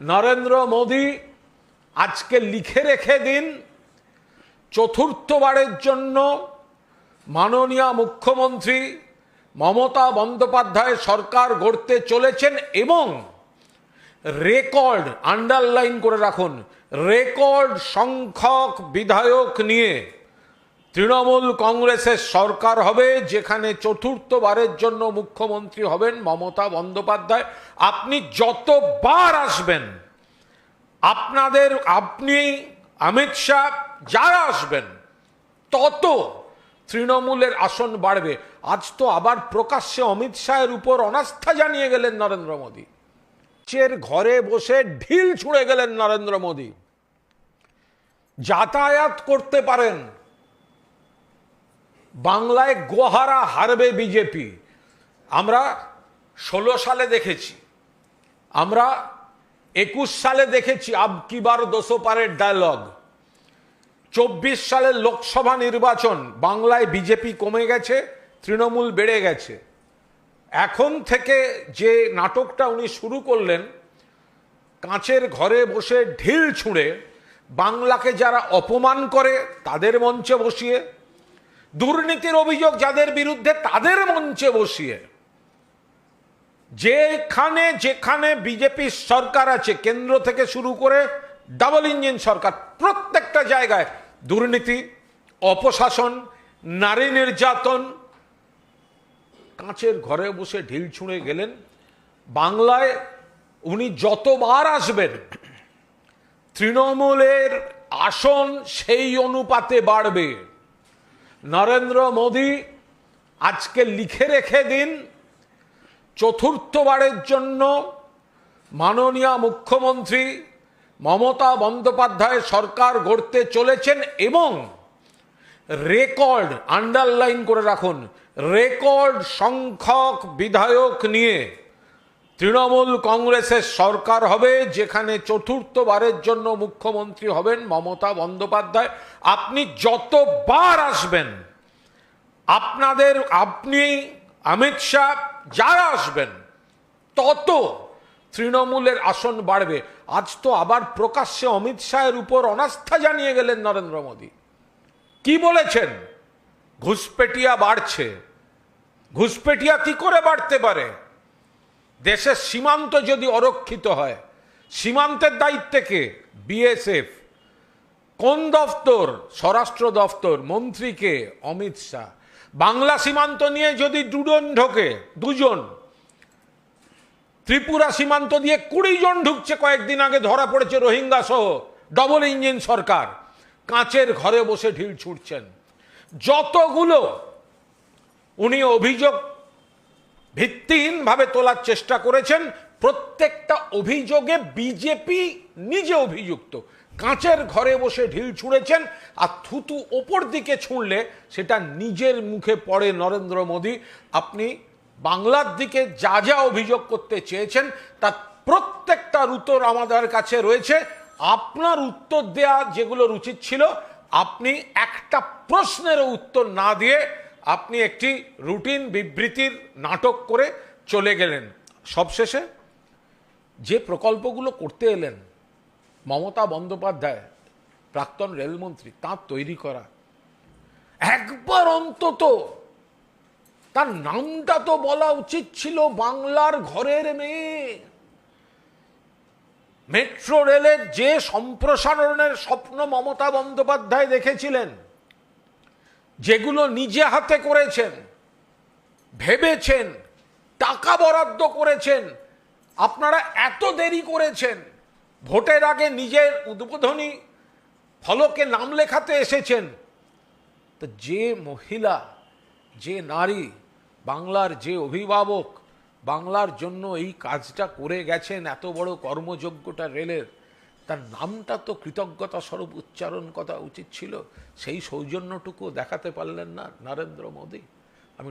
নরেন্দ্র মোদী আজকে লিখে রেখে দিন, চতুর্থবারের জন্য মাননীয় মুখ্যমন্ত্রী মমতা বন্দ্যোপাধ্যায় সরকার গড়তে চলেছেন এবং রেকর্ড আন্ডারলাইন করে রাখুন, রেকর্ড সংখ্যক বিধায়ক নিয়ে। তৃণমূল কংগ্রেসের সরকার হবে, যেখানে চতুর্থবারের জন্য মুখ্যমন্ত্রী হবেন মমতা বন্দ্যোপাধ্যায়। আপনি যতবার আসবেন, আপনাদের, আপনি, অমিত শাহ, যারা আসবেন, তত তৃণমূলের আসন বাড়বে। আজ তো আবার প্রকাশ্যে অমিত শাহের উপর অনাস্থা জানিয়ে গেলেন নরেন্দ্র মোদী। চের ঘরে বসে ঢিল ছুঁড়ে গেলেন নরেন্দ্র মোদী। যাতায়াত করতে পারেন বাংলায় গোহারা হারবে বিজেপি। আমরা ষোলো সালে দেখেছি। আমরা একুশ সালে দেখেছি আব কিবার দোষো পারের ডায়লগ চব্বিশ সালের লোকসভা নির্বাচন, বাংলায় বিজেপি কমে গেছে, তৃণমূল বেড়ে গেছে। এখন থেকে যে নাটকটা উনি শুরু করলেন, কাঁচের ঘরে বসে ঢিল ছুঁড়ে, বাংলাকে যারা অপমান করে, তাদের মঞ্চে বসিয়ে দুর্নীতির অভিযোগ যাদের বিরুদ্ধে তাদের মঞ্চে বসিয়ে, যেখানে যেখানে বিজেপির সরকার আছে, কেন্দ্র থেকে শুরু করে ডাবল ইঞ্জিন সরকার, প্রত্যেকটা জায়গায় দুর্নীতি, অপশাসন, নারী নির্যাতন। কাঁচের ঘরে বসে ঢিল ছুঁড়ে গেলেন। বাংলায় উনি যতবার আসবেন, তৃণমূলের আসন সেই অনুপাতে বাড়বে। নরেন্দ্র মোদী আজকে লিখে রেখে দিন চতুর্থবারের জন্য মাননীয় মুখ্যমন্ত্রী মমতা বন্দ্যোপাধ্যায় সরকার গড়তে চলেছেন এবং রেকর্ড আন্ডারলাইন করে রাখুন, রেকর্ড সংখ্যক বিধায়ক নিয়ে তৃণমূল কংগ্রেসের সরকার হবে, যেখানে চতুর্থবারের জন্য মুখ্যমন্ত্রী হবেন মমতা বন্দ্যোপাধ্যায়। আপনি যতবার আসবেন, আপনাদের, আপনি, অমিত শাহ, যারা আসবেন, তত তৃণমূলের আসন বাড়বে। আজ তো আবার প্রকাশ্যে অমিত শাহের উপর অনাস্থা জানিয়ে গেলেন নরেন্দ্র মোদী। কি বলেছেন? ঘুষপেটিয়া বাড়ছে। ঘুষপেটিয়া কি করে বাড়তে পারে? দেশের সীমান্ত যদি অরক্ষিত হয়, সীমান্তের দায়িত্বে কে? বিএসএফ কোন দফতর? স্বরাষ্ট্র দফতর মন্ত্রীকে অমিত শাহ। বাংলা সীমান্ত নিয়ে যদি দুজন ঢোকে, দুজন, ত্রিপুরা সীমান্ত দিয়ে কুড়ি জন ঢুকছে কয়েকদিন আগে, ধরা পড়েছে রোহিঙ্গা সহ ডবল ইঞ্জিন সরকার। কাঁচের ঘরে বসে ঢিল ছুটছেন। যতগুলো উনি অভিযোগ ভিত্তিহীনভাবে তোলার চেষ্টা করেছেন। প্রত্যেকটা অভিযোগে বিজেপি নিজে অভিযুক্ত। কাঁচের ঘরে বসে ঢিল ছুঁড়েছেন আর থুতু ওপর দিকে ছুঁড়লে সেটা নিজের মুখে পড়ে নরেন্দ্র মোদী। আপনি বাংলার দিকে যা যা অভিযোগ করতে চেয়েছেন, তার প্রত্যেকটার উত্তর আমাদের কাছে রয়েছে। আপনার উত্তর দেয়া যেগুলোর উচিত ছিল, আপনি একটা প্রশ্নেরও উত্তর না দিয়ে আপনি একটি রুটিন বিবৃতির নাটক করে চলে গেলেন। সবশেষে যে প্রকল্পগুলো করতে এলেন, মমতা বন্দ্যোপাধ্যায়, প্রাক্তন রেলমন্ত্রী, তার তৈরি করা, একবার অন্তত তার নামটা তো বলা উচিত ছিল বাংলার ঘরের মেয়ে। মেট্রো রেলের যে সম্প্রসারণের স্বপ্ন মমতা বন্দ্যোপাধ্যায় দেখেছিলেন যেগুলো নিজে হাতে করেছেন, ভেবেছেন, টাকা বরাদ্দ করেছেন, আপনারা এত দেরি করেছেন, ভোটের আগে নিজের উদ্বোধনী ফলকে নাম লেখাতে এসেছেন। তো যে মহিলা, যে নারী, বাংলার যে অভিভাবক, বাংলার জন্য এই কাজটা করে গেছেন, এত বড় কর্মযোগ্যটা রেলের তার নামটা তো কৃতজ্ঞতা স্বরূপ উচ্চারণ করা উচিত ছিল। সেই সৌজন্যটুকু দেখাতে পারলেন না নরেন্দ্র মোদী। আমি